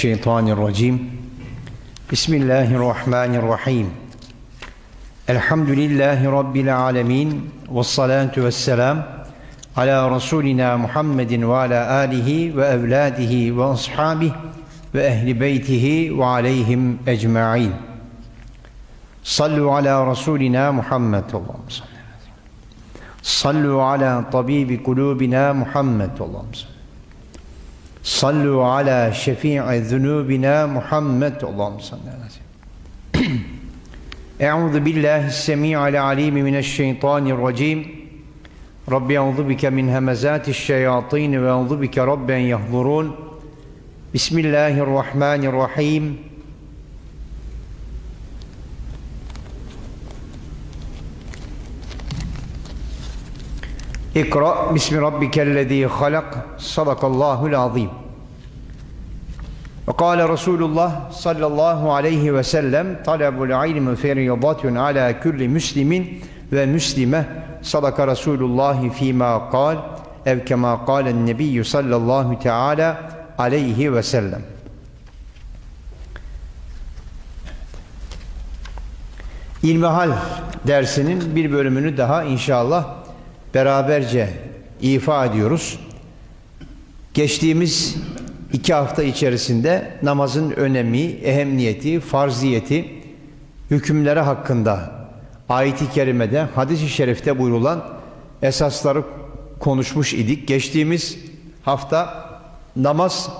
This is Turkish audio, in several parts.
الشيطان الرجيم بسم الله الرحمن الرحيم الحمد لله رب العالمين والصلاة والسلام على رسولنا محمد وعلى آله وأولاده وأصحابه وأهل بيته وعليهم أجمعين صلوا على رسولنا محمد اللهم صل على سيدنا. صلوا على طبيب قلوبنا محمد اللهم صل Sallu ala şefi'i zunubina Muhammed Allah'ım sallallahu aleyhi ve sellem. Euzu billahi semi'al alim mineşşeytanirracim. Rabbi euzu bike min hemezatiş şeyatin ve euzu bike rabben yahdurun. Bismillahirrahmanirrahim. İkra bismi rabbikellezî halak. Sadakallâhul azîm ve kâle Resulullah sallallahu aleyhi ve sellem talebul ilmi feriyadatun ala külli müslimin ve müslime. Sadaka Resulullah fîmâ kal ev kemâ kâlen nebiyyü sallallahu teâlâ aleyhi ve sellem. İlmihal dersinin bir bölümünü daha inşallah beraberce ifa ediyoruz. Geçtiğimiz iki hafta içerisinde namazın önemi, ehemmiyeti, farziyeti, hükümleri hakkında ayet-i kerimede, hadis-i şerifte buyurulan esasları konuşmuş idik. Geçtiğimiz hafta namaz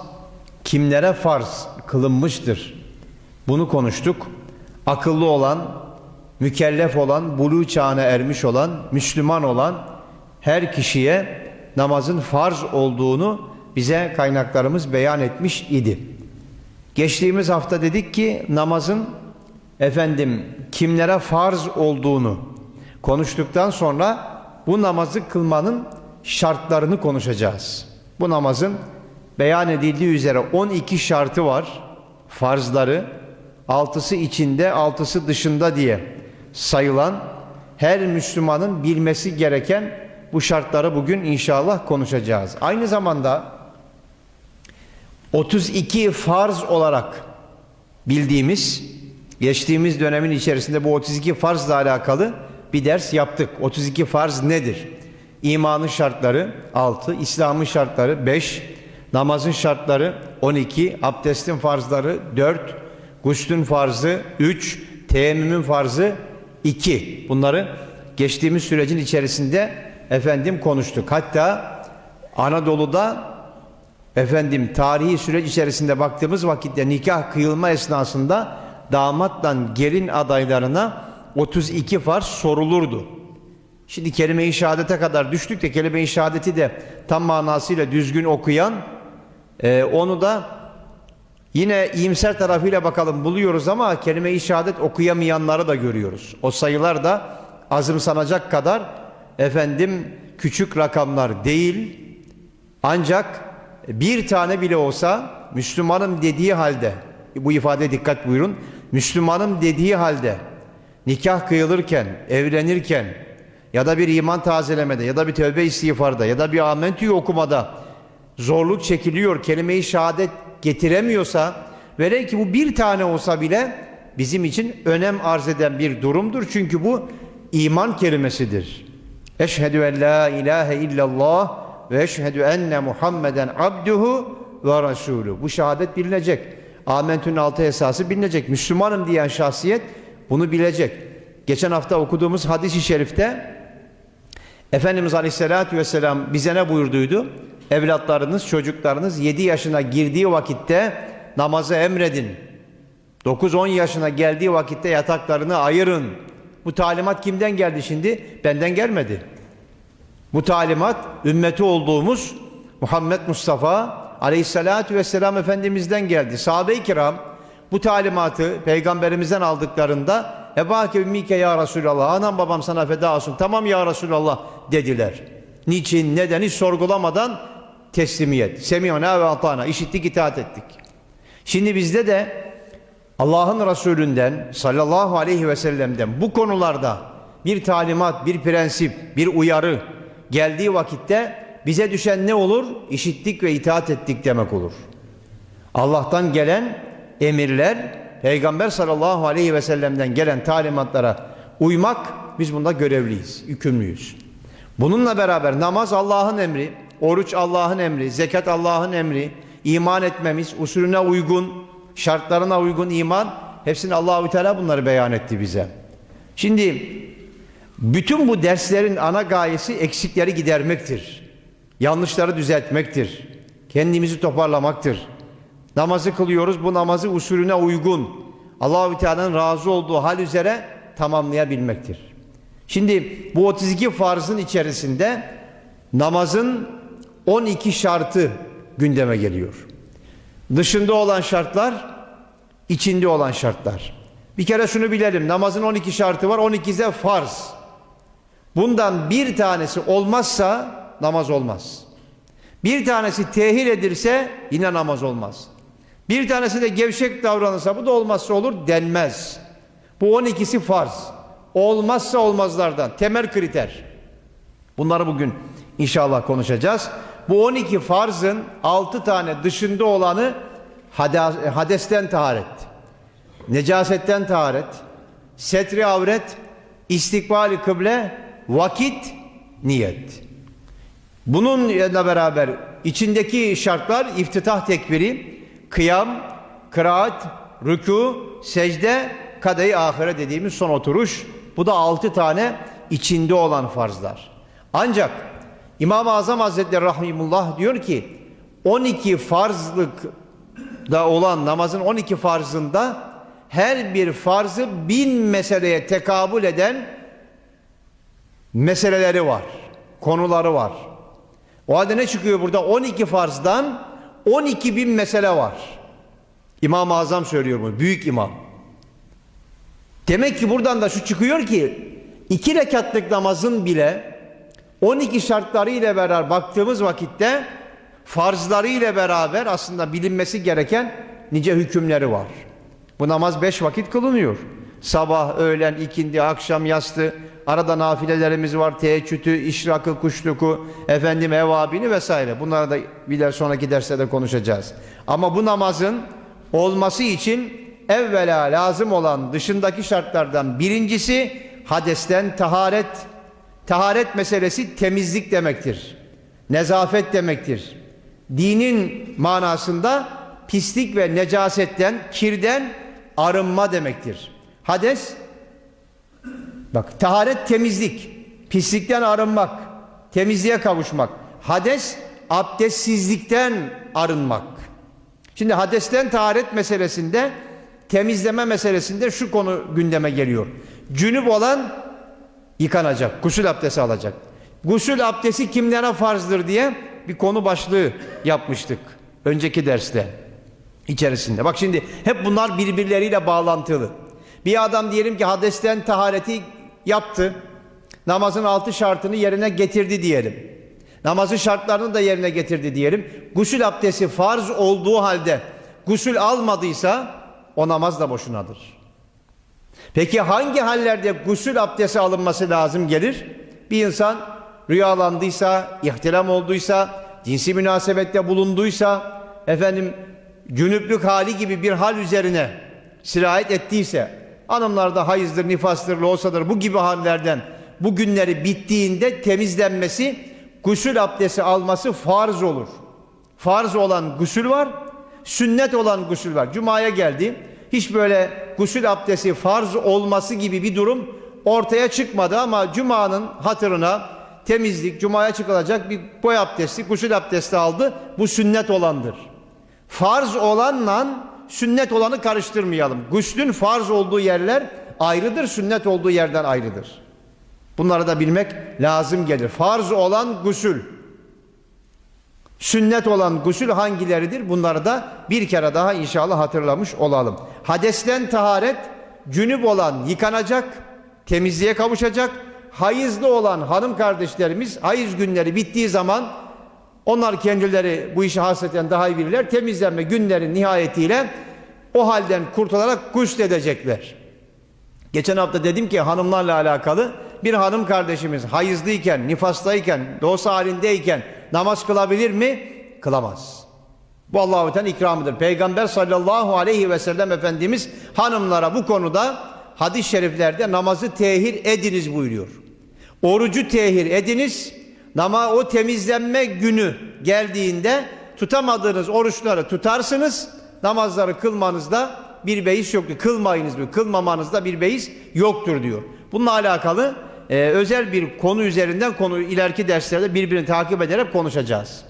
kimlere farz kılınmıştır? Bunu konuştuk. Akıllı olan, mükellef olan, buluğ çağına ermiş olan, Müslüman olan her kişiye namazın farz olduğunu bize kaynaklarımız beyan etmiş idi. Geçtiğimiz hafta dedik ki namazın efendim kimlere farz olduğunu konuştuktan sonra bu namazı kılmanın şartlarını konuşacağız. Bu namazın beyan edildiği üzere 12 şartı var. Farzları, altısı içinde, altısı dışında diye sayılan her Müslümanın bilmesi gereken bu şartları bugün inşallah konuşacağız. Aynı zamanda 32 farz olarak bildiğimiz geçtiğimiz dönemin içerisinde bu 32 farzla alakalı bir ders yaptık. 32 farz nedir? İmanın şartları 6, İslam'ın şartları 5, namazın şartları 12, abdestin farzları 4, guslün farzı 3, teyemmümün farzı 2. Bunları geçtiğimiz sürecin içerisinde efendim konuştuk. Hatta Anadolu'da efendim tarihi süreç içerisinde baktığımız vakitte nikah kıyılma esnasında damatla gelin adaylarına 32 farz sorulurdu. Şimdi kelime-i şehadete kadar düştük de kelime-i şehadeti de tam manasıyla düzgün okuyan e, onu da yine iyimser tarafıyla bakalım buluyoruz ama kelime-i şehadet okuyamayanları da görüyoruz. O sayılar da azımsanacak kadar efendim küçük rakamlar değil ancak bir tane bile olsa Müslümanım dediği halde bu ifade dikkat buyurun Müslümanım dediği halde nikah kıyılırken evlenirken ya da bir iman tazelemede ya da bir tövbe istiğfarda ya da bir amentüyü okumada zorluk çekiliyor kelime-i şehadet getiremiyorsa velev ki bu bir tane olsa bile bizim için önem arz eden bir durumdur. Çünkü bu iman kelimesidir. Eşhedü en la ilahe illallah ve eşhedü enne Muhammeden abduhu ve resulü. Bu şehadet bilinecek. Amentü'nün altı esası bilinecek. Müslümanım diyen şahsiyet bunu bilecek. Geçen hafta okuduğumuz hadis-i şerifte Efendimiz Aleyhisselatü Vesselam bize ne buyurduydu? Evlatlarınız, çocuklarınız 7 yaşına girdiği vakitte namazı emredin. 9-10 yaşına geldiği vakitte yataklarını ayırın. Bu talimat kimden geldi şimdi? Benden gelmedi. Bu talimat ümmeti olduğumuz Muhammed Mustafa Aleyhisselatü Vesselam Efendimiz'den geldi. Sahabe-i kiram bu talimatı peygamberimizden aldıklarında Ebâke ümmike ya Resulallah anam babam sana feda olsun tamam ya Resulallah dediler. Niçin nedeni sorgulamadan teslimiyet. Semiyona ve atana işittik itaat ettik. Şimdi bizde de Allah'ın Resulünden sallallahu aleyhi ve sellem'den bu konularda bir talimat, bir prensip, bir uyarı geldiği vakitte bize düşen ne olur? İşittik ve itaat ettik demek olur. Allah'tan gelen emirler, Peygamber sallallahu aleyhi ve sellem'den gelen talimatlara uymak biz bunda görevliyiz, yükümlüyüz. Bununla beraber namaz Allah'ın emri, oruç Allah'ın emri, zekat Allah'ın emri, iman etmemiz, usulüne uygun, şartlarına uygun iman, hepsini Allahü Teala bunları beyan etti bize. Şimdi bütün bu derslerin ana gayesi eksikleri gidermektir. Yanlışları düzeltmektir. Kendimizi toparlamaktır. Namazı kılıyoruz. Bu namazı usulüne uygun Allahü Teala'nın razı olduğu hal üzere tamamlayabilmektir. Şimdi bu 32 farzın içerisinde namazın 12 şartı gündeme geliyor. Dışında olan şartlar, içinde olan şartlar. Bir kere şunu bilelim. Namazın 12 şartı var. 12'de farz. Bundan bir tanesi olmazsa namaz olmaz. Bir tanesi tehir edilse yine namaz olmaz. Bir tanesi de gevşek davranırsa bu da olmazsa olur denmez. Bu 12'si farz. Olmazsa olmazlardan temel kriter. Bunları bugün inşallah konuşacağız. Bu 12 farzın 6 tane dışında olanı hadesten taharet, necasetten taharet, setri avret, istikbali kıble, vakit, niyet. Bununla beraber içindeki şartlar iftitah tekbiri, kıyam, kıraat, rükû, secde, kadayı ahire dediğimiz son oturuş. Bu da altı tane içinde olan farzlar. Ancak İmam-ı Azam Hazretleri Rahimullah diyor ki 12 farzlık da olan namazın 12 farzında her bir farzı bin meseleye tekabül eden meseleleri var, konuları var. O halde ne çıkıyor burada? 12 farzdan 12 bin mesele var. İmam-ı Azam söylüyor bunu, büyük imam. Demek ki buradan da şu çıkıyor ki iki rekatlık namazın bile 12 şartları ile beraber baktığımız vakitte farzları ile beraber aslında bilinmesi gereken nice hükümleri var. Bu namaz beş vakit kılınıyor. Sabah, öğlen, ikindi, akşam, yastı. Arada nafilelerimiz var. Teheccüdü, işrakı, kuşluku, efendim evabini vesaire. Bunları da bir sonraki derste de konuşacağız. Ama bu namazın olması için evvela lazım olan dışındaki şartlardan birincisi hadesten taharet. Taharet meselesi temizlik demektir. Nezafet demektir. Dinin manasında pislik ve necasetten, kirden arınma demektir. Hades bak taharet temizlik, pislikten arınmak, temizliğe kavuşmak. Hades abdestsizlikten arınmak. Şimdi hadesten taharet meselesinde temizleme meselesinde şu konu gündeme geliyor. Cünüp olan yıkanacak, gusül abdesti alacak. Gusül abdesti kimlere farzdır diye bir konu başlığı yapmıştık önceki derste içerisinde. Bak şimdi hep bunlar birbirleriyle bağlantılı. Bir adam diyelim ki hadesten tahareti yaptı. Namazın altı şartını yerine getirdi diyelim. Namazın şartlarını da yerine getirdi diyelim. Gusül abdesti farz olduğu halde gusül almadıysa o namaz da boşunadır. Peki hangi hallerde gusül abdesti alınması lazım gelir? Bir insan rüyalandıysa, ihtilam olduysa, cinsi münasebette bulunduysa, efendim cünüplük hali gibi bir hal üzerine sirayet ettiyse, hanımlarda hayızdır, nifastır, loğusadır bu gibi hallerden bu günleri bittiğinde temizlenmesi, gusül abdesti alması farz olur. Farz olan gusül var, sünnet olan gusül var. Cuma'ya geldi. Hiç böyle gusül abdesti farz olması gibi bir durum ortaya çıkmadı ama Cuma'nın hatırına temizlik, Cuma'ya çıkılacak bir boy abdesti, gusül abdesti aldı. Bu sünnet olandır. Farz olanla sünnet olanı karıştırmayalım. Guslün farz olduğu yerler ayrıdır, sünnet olduğu yerden ayrıdır. Bunları da bilmek lazım gelir. Farz olan gusül, sünnet olan gusül hangileridir? Bunları da bir kere daha inşallah hatırlamış olalım. Hadesten taharet, cünüp olan yıkanacak, temizliğe kavuşacak. Hayızlı olan hanım kardeşlerimiz hayız günleri bittiği zaman onlar kendileri bu işi hasreten daha iyi bilirler. Temizlenme günlerin nihayetiyle o halden kurtularak edecekler. Geçen hafta dedim ki hanımlarla alakalı bir hanım kardeşimiz hayızlıyken, nifastayken, doğusu halindeyken namaz kılabilir mi? Kılamaz. Bu Allahu Teala ikramıdır. Peygamber sallallahu aleyhi ve sellem Efendimiz hanımlara bu konuda hadis-i şeriflerde namazı tehir ediniz buyuruyor. Orucu tehir ediniz. Ama o temizlenme günü geldiğinde tutamadığınız oruçları tutarsınız. Namazları kılmanızda bir beis yoktur. Kılmayınız diyor. Kılmamanızda bir beis yoktur diyor. Bununla alakalı e, özel bir konu üzerinden konu ileriki derslerde birbirini takip ederek konuşacağız.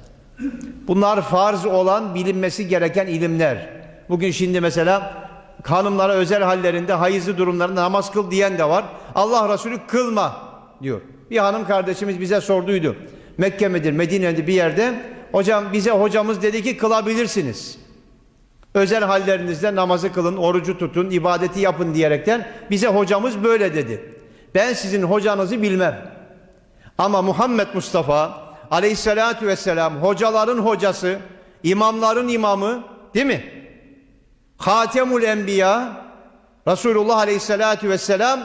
Bunlar farz olan bilinmesi gereken ilimler. Bugün şimdi mesela hanımlara özel hallerinde hayızlı durumlarında namaz kıl diyen de var. Allah Resulü kılma diyor. Bir hanım kardeşimiz bize sorduydu. Mekke midir, Medine'de bir yerde. Hocam bize hocamız dedi ki kılabilirsiniz. Özel hallerinizde namazı kılın, orucu tutun, ibadeti yapın diyerekten bize hocamız böyle dedi. Ben sizin hocanızı bilmem. Ama Muhammed Mustafa aleyhissalatü vesselam hocaların hocası, imamların imamı değil mi? Hatemul Enbiya Resulullah aleyhissalatü vesselam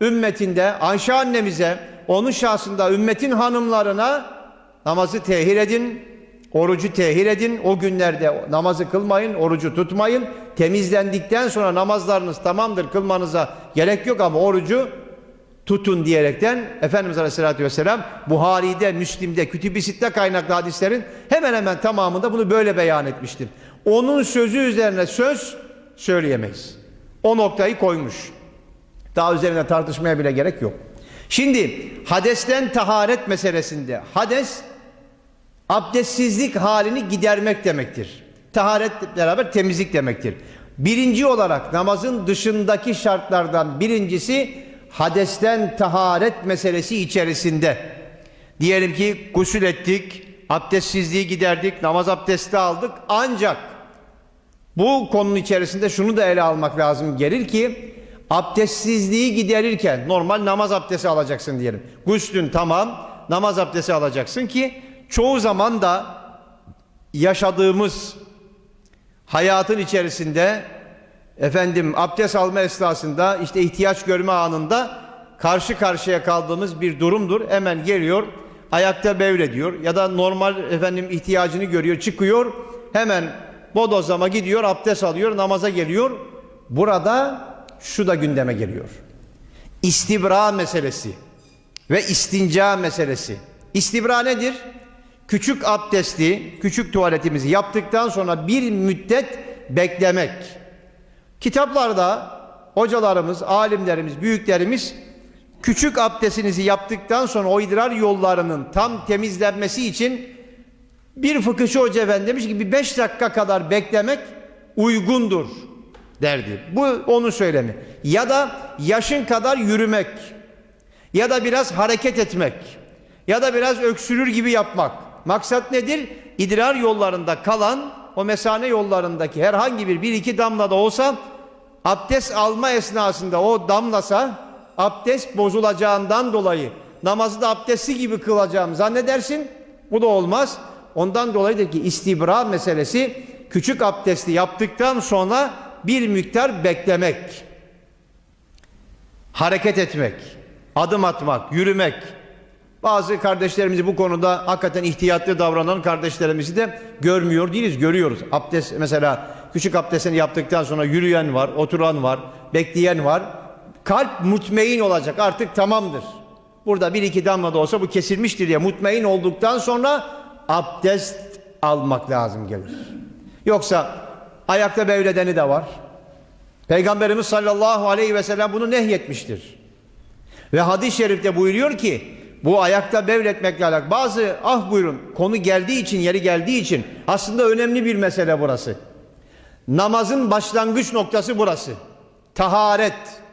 ümmetinde Ayşe annemize onun şahsında ümmetin hanımlarına namazı tehir edin, orucu tehir edin. O günlerde namazı kılmayın, orucu tutmayın. Temizlendikten sonra namazlarınız tamamdır kılmanıza gerek yok ama orucu tutun diyerekten Efendimiz Aleyhisselatü Vesselam Buhari'de, Müslim'de, Kütüb-i Sitte kaynaklı hadislerin hemen hemen tamamında bunu böyle beyan etmiştir. Onun sözü üzerine söz söyleyemeyiz. O noktayı koymuş. Daha üzerine tartışmaya bile gerek yok. Şimdi hadesten taharet meselesinde hades abdestsizlik halini gidermek demektir. Taharetle beraber temizlik demektir. Birinci olarak namazın dışındaki şartlardan birincisi hadesten taharet meselesi içerisinde. Diyelim ki gusül ettik, abdestsizliği giderdik, namaz abdesti aldık ancak bu konunun içerisinde şunu da ele almak lazım gelir ki abdestsizliği giderirken normal namaz abdesti alacaksın diyelim. Guslün tamam namaz abdesti alacaksın ki çoğu zaman da yaşadığımız hayatın içerisinde efendim abdest alma esnasında işte ihtiyaç görme anında karşı karşıya kaldığımız bir durumdur. Hemen geliyor ayakta diyor ya da normal efendim ihtiyacını görüyor çıkıyor hemen bodozlama gidiyor abdest alıyor namaza geliyor. Burada şu da gündeme geliyor. İstibra meselesi ve istinca meselesi. İstibra nedir? Küçük abdesti, küçük tuvaletimizi yaptıktan sonra bir müddet beklemek. Kitaplarda hocalarımız, alimlerimiz, büyüklerimiz küçük abdestinizi yaptıktan sonra o idrar yollarının tam temizlenmesi için bir fıkıhçı hoca efendi demiş ki bir beş dakika kadar beklemek uygundur derdi. Bu onun söylemi. Ya da yaşın kadar yürümek. Ya da biraz hareket etmek. Ya da biraz öksürür gibi yapmak. Maksat nedir? İdrar yollarında kalan o mesane yollarındaki herhangi bir bir iki damla da olsa abdest alma esnasında o damlasa abdest bozulacağından dolayı namazı da abdesti gibi kılacağım zannedersin. Bu da olmaz. Ondan dolayıdır ki istibra meselesi küçük abdesti yaptıktan sonra bir miktar beklemek, hareket etmek, adım atmak, yürümek. Bazı kardeşlerimizi bu konuda hakikaten ihtiyatlı davranan kardeşlerimizi de görmüyor değiliz, görüyoruz. Abdest mesela küçük abdestini yaptıktan sonra yürüyen var, oturan var, bekleyen var. Kalp mutmain olacak artık tamamdır. Burada bir iki damla da olsa bu kesilmiştir diye mutmain olduktan sonra abdest almak lazım gelir. Yoksa ayakta bevledeni de var. Peygamberimiz sallallahu aleyhi ve sellem bunu nehyetmiştir. Ve hadis-i şerifte buyuruyor ki bu ayakta bevletmekle alakalı bazı ah buyurun konu geldiği için yeri geldiği için aslında önemli bir mesele burası. Namazın başlangıç noktası burası. Taharet.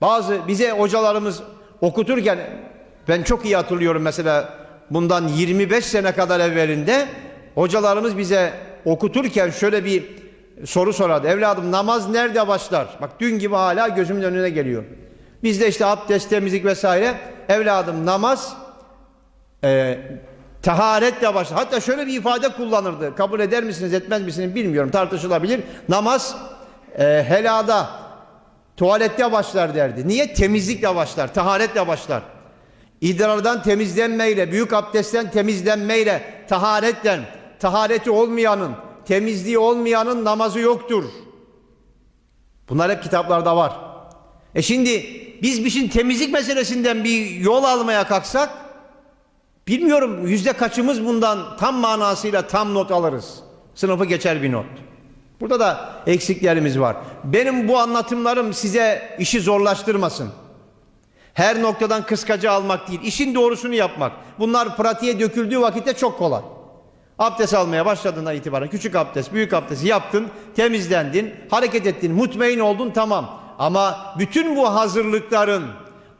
Bazı bize hocalarımız okuturken ben çok iyi hatırlıyorum mesela bundan 25 sene kadar evvelinde hocalarımız bize okuturken şöyle bir soru sorardı. Evladım namaz nerede başlar? Bak dün gibi hala gözümün önüne geliyor. Bizde işte abdest, temizlik vesaire. Evladım namaz e, taharetle başlar. Hatta şöyle bir ifade kullanırdı. Kabul eder misiniz etmez misiniz bilmiyorum tartışılabilir. Namaz e, helada tuvalette başlar derdi. Niye? Temizlikle başlar, taharetle başlar. İdrardan temizlenmeyle, büyük abdestten temizlenmeyle, taharetle tahareti olmayanın, temizliği olmayanın namazı yoktur. Bunlar hep kitaplarda var. E şimdi biz bir şeyin temizlik meselesinden bir yol almaya kalksak bilmiyorum yüzde kaçımız bundan tam manasıyla tam not alırız. Sınıfı geçer bir not. Burada da eksiklerimiz var. Benim bu anlatımlarım size işi zorlaştırmasın. Her noktadan kıskacı almak değil, işin doğrusunu yapmak. Bunlar pratiğe döküldüğü vakitte çok kolay. Abdest almaya başladığından itibaren küçük abdest, büyük abdest yaptın, temizlendin, hareket ettin, mutmain oldun tamam. Ama bütün bu hazırlıkların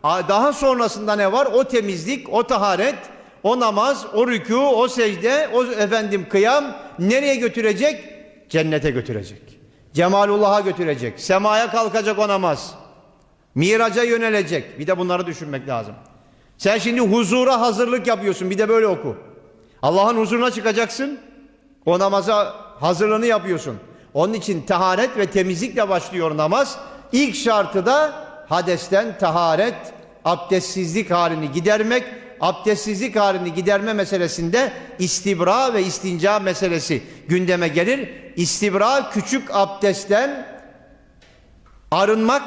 daha sonrasında ne var? O temizlik, o taharet, o namaz, o rükû, o secde, o efendim kıyam nereye götürecek? Cennete götürecek. Cemalullah'a götürecek. Semaya kalkacak o namaz. Miraca yönelecek. Bir de bunları düşünmek lazım. Sen şimdi huzura hazırlık yapıyorsun. Bir de böyle oku. Allah'ın huzuruna çıkacaksın. O namaza hazırlığını yapıyorsun. Onun için taharet ve temizlikle başlıyor namaz. İlk şartı da hadesten taharet, abdestsizlik halini gidermek. Abdestsizlik halini giderme meselesinde istibra ve istinca meselesi gündeme gelir. İstibra küçük abdestten arınmak,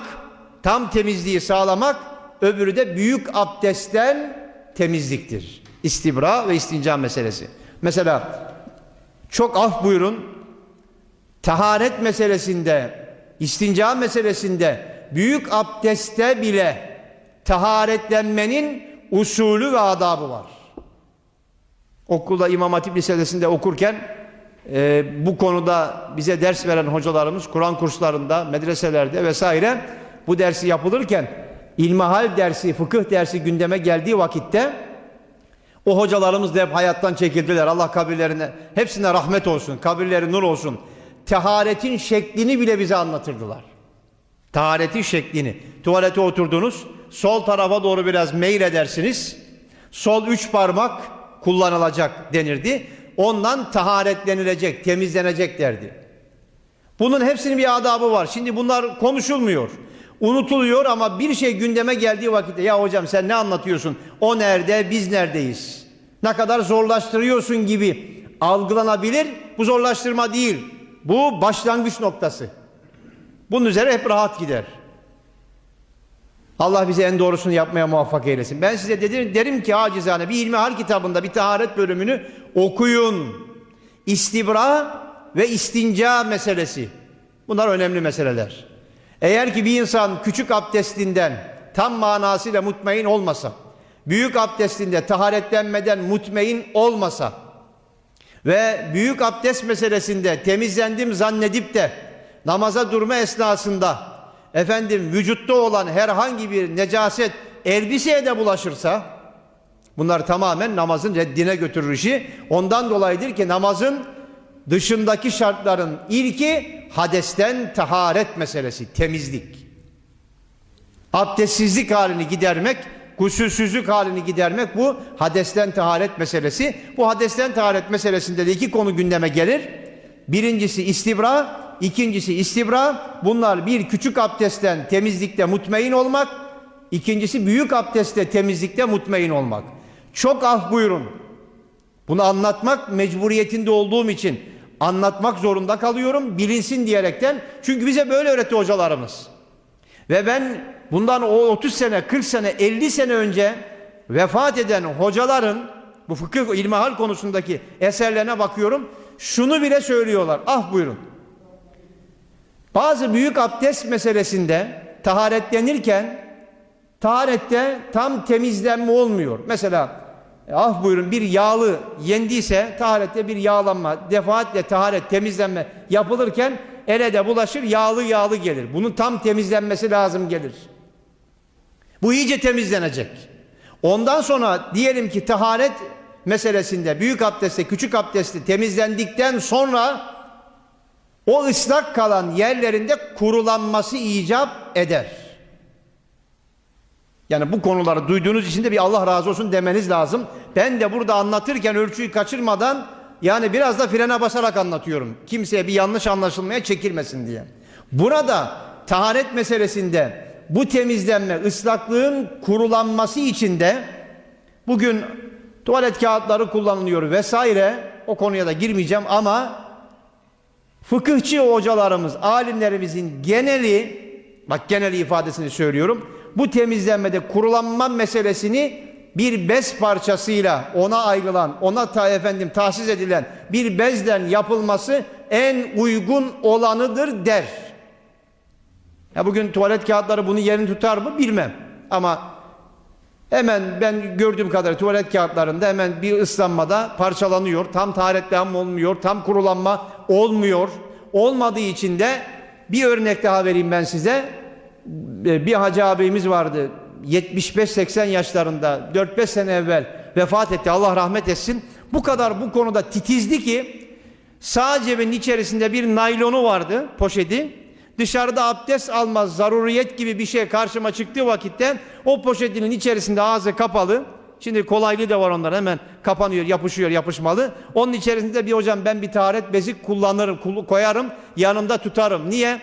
tam temizliği sağlamak, öbürü de büyük abdestten temizliktir. İstibra ve istinca meselesi. Mesela çok af buyurun, taharet meselesinde, istinca meselesinde, büyük abdeste bile taharetlenmenin usulü ve adabı var. Okulda İmam Hatip Lisesi'nde okurken e, bu konuda bize ders veren hocalarımız Kur'an kurslarında, medreselerde vesaire bu dersi yapılırken ilmihal dersi, fıkıh dersi gündeme geldiği vakitte o hocalarımız da hep hayattan çekildiler. Allah kabirlerine hepsine rahmet olsun, kabirleri nur olsun. Teharetin şeklini bile bize anlatırdılar. Taharetin şeklini. Tuvalete oturdunuz, sol tarafa doğru biraz meyil edersiniz. Sol üç parmak kullanılacak denirdi. Ondan taharetlenilecek, temizlenecek derdi. Bunun hepsinin bir adabı var. Şimdi bunlar konuşulmuyor. Unutuluyor ama bir şey gündeme geldiği vakitte ya hocam sen ne anlatıyorsun? O nerede? Biz neredeyiz? Ne kadar zorlaştırıyorsun gibi algılanabilir. Bu zorlaştırma değil. Bu başlangıç noktası. Bunun üzere hep rahat gider. Allah bize en doğrusunu yapmaya muvaffak eylesin. Ben size dedim, derim ki acizane bir ilmihal kitabında bir taharet bölümünü okuyun. İstibra ve istinca meselesi. Bunlar önemli meseleler. Eğer ki bir insan küçük abdestinden tam manasıyla mutmain olmasa, büyük abdestinde taharetlenmeden mutmain olmasa ve büyük abdest meselesinde temizlendim zannedip de namaza durma esnasında efendim vücutta olan herhangi bir necaset elbiseye de bulaşırsa bunlar tamamen namazın reddine götürür işi. Ondan dolayıdır ki namazın dışındaki şartların ilki hadesten taharet meselesi, temizlik. Abdestsizlik halini gidermek, gusülsüzlük halini gidermek bu hadesten taharet meselesi. Bu hadesten taharet meselesinde de iki konu gündeme gelir. Birincisi istibra, ikincisi istibra. Bunlar bir küçük abdestten temizlikte mutmain olmak, ikincisi büyük abdestte temizlikte mutmain olmak. Çok af buyurun. Bunu anlatmak mecburiyetinde olduğum için anlatmak zorunda kalıyorum bilinsin diyerekten. Çünkü bize böyle öğretti hocalarımız. Ve ben bundan o 30 sene, 40 sene, 50 sene önce vefat eden hocaların bu fıkıh ilmihal konusundaki eserlerine bakıyorum. Şunu bile söylüyorlar. Ah buyurun. Bazı büyük abdest meselesinde taharetlenirken taharette tam temizlenme olmuyor. Mesela ah buyurun bir yağlı yendiyse taharette bir yağlanma, defaatle taharet temizlenme yapılırken ele de bulaşır yağlı yağlı gelir. Bunun tam temizlenmesi lazım gelir. Bu iyice temizlenecek. Ondan sonra diyelim ki taharet meselesinde büyük abdestte küçük abdestte temizlendikten sonra o ıslak kalan yerlerinde kurulanması icap eder. Yani bu konuları duyduğunuz için de bir Allah razı olsun demeniz lazım. Ben de burada anlatırken ölçüyü kaçırmadan yani biraz da frene basarak anlatıyorum. Kimseye bir yanlış anlaşılmaya çekilmesin diye. Burada taharet meselesinde bu temizlenme, ıslaklığın kurulanması için de bugün tuvalet kağıtları kullanılıyor vesaire. o konuya da girmeyeceğim ama fıkıhçı hocalarımız, alimlerimizin geneli, bak geneli ifadesini söylüyorum, bu temizlenmede kurulanma meselesini bir bez parçasıyla ona ayrılan, ona ta efendim tahsis edilen bir bezden yapılması en uygun olanıdır der. Ya bugün tuvalet kağıtları bunu yerini tutar mı bilmem. Ama hemen ben gördüğüm kadar tuvalet kağıtlarında hemen bir ıslanmada parçalanıyor. Tam taharetlenme olmuyor, tam kurulanma olmuyor. Olmadığı için de bir örnek daha vereyim ben size. Bir hacı abimiz vardı. 75-80 yaşlarında 4-5 sene evvel vefat etti. Allah rahmet etsin. Bu kadar bu konuda titizdi ki sağ cebinin içerisinde bir naylonu vardı poşeti. Dışarıda abdest almaz zaruriyet gibi bir şey karşıma çıktığı vakitte o poşetinin içerisinde ağzı kapalı. Şimdi kolaylığı da var onlar hemen kapanıyor yapışıyor yapışmalı. Onun içerisinde bir hocam ben bir taharet bezi kullanırım kul- koyarım yanımda tutarım. Niye?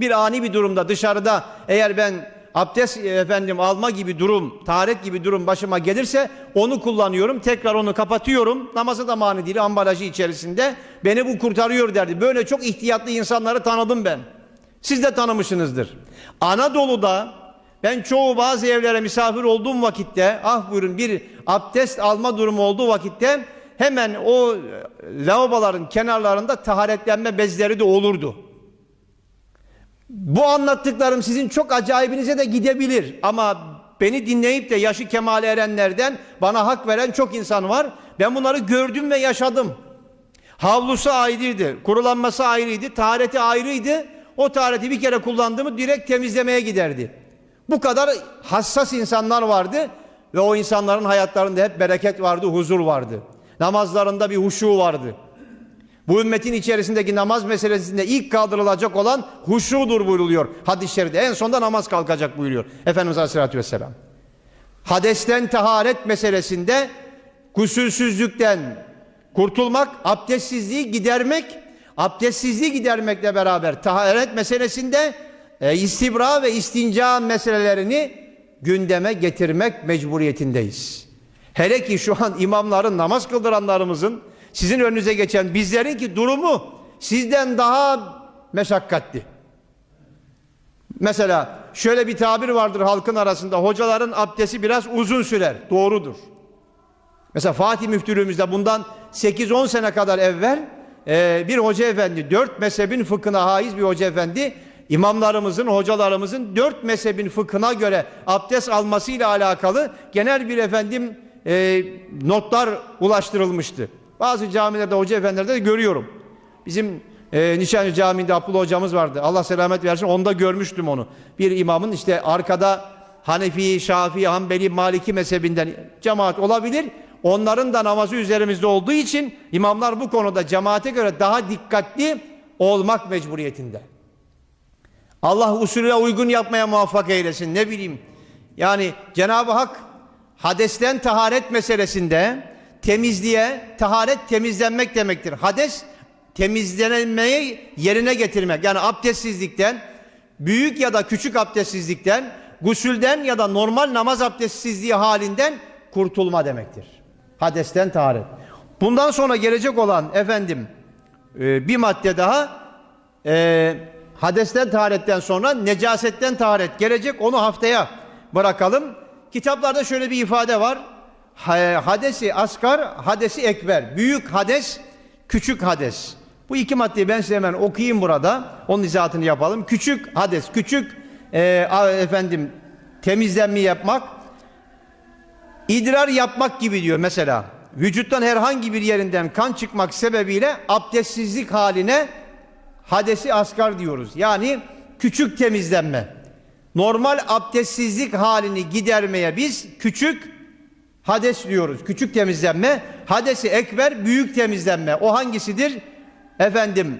Bir ani bir durumda dışarıda eğer ben abdest e, efendim alma gibi durum, taharet gibi durum başıma gelirse onu kullanıyorum. Tekrar onu kapatıyorum. Namazı da mani değil ambalajı içerisinde. Beni bu kurtarıyor derdi. Böyle çok ihtiyatlı insanları tanıdım ben. Siz de tanımışsınızdır. Anadolu'da ben çoğu bazı evlere misafir olduğum vakitte ah buyurun bir abdest alma durumu olduğu vakitte hemen o e, lavaboların kenarlarında taharetlenme bezleri de olurdu. Bu anlattıklarım sizin çok acayibinize de gidebilir ama beni dinleyip de yaşı kemale erenlerden bana hak veren çok insan var. Ben bunları gördüm ve yaşadım. Havlusu ayrıydı, kurulanması ayrıydı, tahareti ayrıydı. O tahareti bir kere kullandığımı direkt temizlemeye giderdi. Bu kadar hassas insanlar vardı ve o insanların hayatlarında hep bereket vardı, huzur vardı. Namazlarında bir huşu vardı. Bu ümmetin içerisindeki namaz meselesinde ilk kaldırılacak olan huşudur buyruluyor. Hadis-i şerifte en sonda namaz kalkacak buyuruyor. Efendimiz Aleyhisselatü Vesselam. Hadesten taharet meselesinde gusülsüzlükten kurtulmak, abdestsizliği gidermek, abdestsizliği gidermekle beraber taharet meselesinde e, istibra ve istinca meselelerini gündeme getirmek mecburiyetindeyiz. Hele ki şu an imamların, namaz kıldıranlarımızın sizin önünüze geçen bizlerin ki durumu sizden daha meşakkatli. Mesela şöyle bir tabir vardır halkın arasında hocaların abdesti biraz uzun sürer. Doğrudur. Mesela Fatih Müftülüğümüzde bundan 8-10 sene kadar evvel e, bir hoca efendi, dört mezhebin fıkhına haiz bir hoca efendi, imamlarımızın, hocalarımızın dört mezhebin fıkhına göre abdest almasıyla alakalı genel bir efendim e, notlar ulaştırılmıştı. Bazı camilerde hoca efendilerde de görüyorum. Bizim e, Nişancı Camii'nde Abdullah hocamız vardı. Allah selamet versin. Onda görmüştüm onu. Bir imamın işte arkada Hanefi, Şafii, Hanbeli, Maliki mezhebinden cemaat olabilir. Onların da namazı üzerimizde olduğu için imamlar bu konuda cemaate göre daha dikkatli olmak mecburiyetinde. Allah usulüne uygun yapmaya muvaffak eylesin. Ne bileyim. Yani Cenab-ı Hak hadesten taharet meselesinde temizliğe, taharet temizlenmek demektir. Hades temizlenmeyi yerine getirmek. Yani abdestsizlikten, büyük ya da küçük abdestsizlikten, gusülden ya da normal namaz abdestsizliği halinden kurtulma demektir. Hadesten taharet. Bundan sonra gelecek olan efendim e, bir madde daha e, hadesten taharetten sonra necasetten taharet gelecek onu haftaya bırakalım. Kitaplarda şöyle bir ifade var. Ha- Hadesi asgar, hadesi ekber. Büyük hades, küçük hades. Bu iki maddeyi ben size hemen okuyayım burada. Onun izahatını yapalım. Küçük hades, küçük e, efendim temizlenme yapmak, idrar yapmak gibi diyor mesela. Vücuttan herhangi bir yerinden kan çıkmak sebebiyle abdestsizlik haline hadesi asgar diyoruz. Yani küçük temizlenme. Normal abdestsizlik halini gidermeye biz küçük hades diyoruz. Küçük temizlenme. Hadesi ekber büyük temizlenme. O hangisidir? Efendim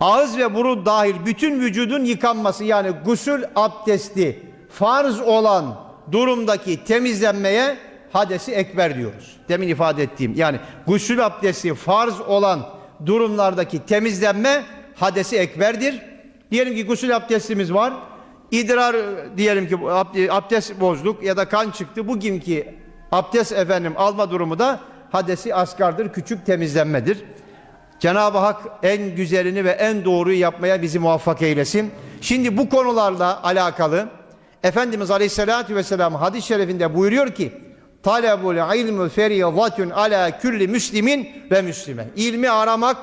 ağız ve burun dahil bütün vücudun yıkanması yani gusül abdesti farz olan durumdaki temizlenmeye hadesi ekber diyoruz. Demin ifade ettiğim yani gusül abdesti farz olan durumlardaki temizlenme hadesi ekberdir. Diyelim ki gusül abdestimiz var. İdrar diyelim ki abd- abdest bozduk ya da kan çıktı. Bugünkü abdest efendim alma durumu da hadesi asgardır, küçük temizlenmedir. Cenab-ı Hak en güzelini ve en doğruyu yapmaya bizi muvaffak eylesin. Şimdi bu konularla alakalı Efendimiz Aleyhisselatü Vesselam hadis-i şerifinde buyuruyor ki Talebul ilmü feriyadatun ala külli müslimin ve müslime. İlmi aramak,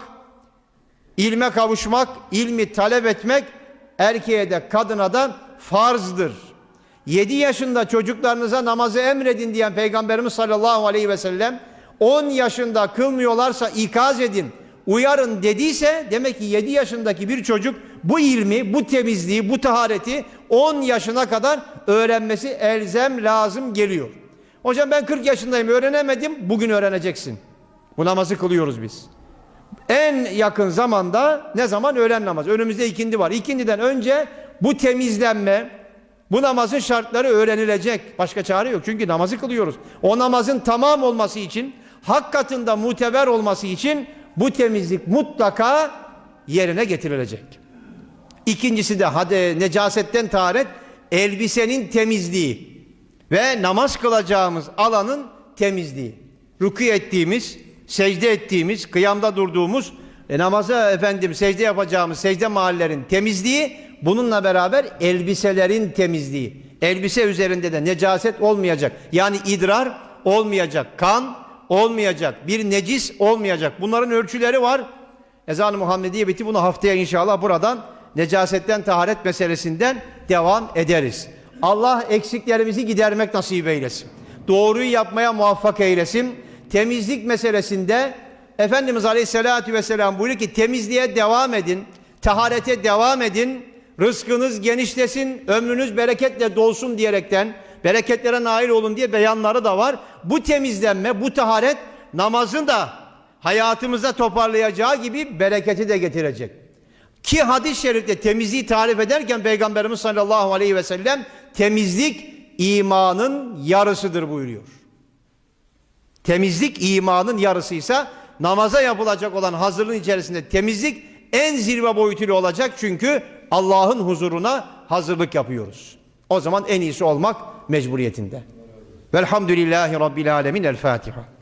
ilme kavuşmak, ilmi talep etmek erkeğe de kadına da farzdır. 7 yaşında çocuklarınıza namazı emredin diyen Peygamberimiz sallallahu aleyhi ve sellem 10 yaşında kılmıyorlarsa ikaz edin, uyarın dediyse demek ki 7 yaşındaki bir çocuk bu ilmi, bu temizliği, bu tahareti 10 yaşına kadar öğrenmesi elzem lazım geliyor. Hocam ben 40 yaşındayım öğrenemedim, bugün öğreneceksin. Bu namazı kılıyoruz biz. En yakın zamanda ne zaman öğlen namazı? Önümüzde ikindi var. İkindiden önce bu temizlenme, bu namazın şartları öğrenilecek. Başka çare yok. Çünkü namazı kılıyoruz. O namazın tamam olması için, hak katında muteber olması için bu temizlik mutlaka yerine getirilecek. İkincisi de hadi necasetten taharet elbisenin temizliği ve namaz kılacağımız alanın temizliği. Rükû ettiğimiz, secde ettiğimiz, kıyamda durduğumuz, e, namaza efendim secde yapacağımız secde mahallerin temizliği, bununla beraber elbiselerin temizliği. Elbise üzerinde de necaset olmayacak. Yani idrar olmayacak, kan olmayacak, bir necis olmayacak. Bunların ölçüleri var. Ezan-ı Muhammediye biti bunu haftaya inşallah buradan necasetten taharet meselesinden devam ederiz. Allah eksiklerimizi gidermek nasip eylesin. Doğruyu yapmaya muvaffak eylesin. Temizlik meselesinde Efendimiz Aleyhisselatü Vesselam buyuruyor ki temizliğe devam edin, taharete devam edin, rızkınız genişlesin, ömrünüz bereketle dolsun diyerekten bereketlere nail olun diye beyanları da var. Bu temizlenme, bu taharet namazın da hayatımızda toparlayacağı gibi bereketi de getirecek. Ki hadis-i şerifte temizliği tarif ederken Peygamberimiz sallallahu aleyhi ve sellem temizlik imanın yarısıdır buyuruyor. Temizlik imanın yarısıysa namaza yapılacak olan hazırlığın içerisinde temizlik en zirve boyutuyla olacak çünkü Allah'ın huzuruna hazırlık yapıyoruz. O zaman en iyisi olmak mecburiyetinde. Velhamdülillahi Rabbil Alemin. El Fatiha.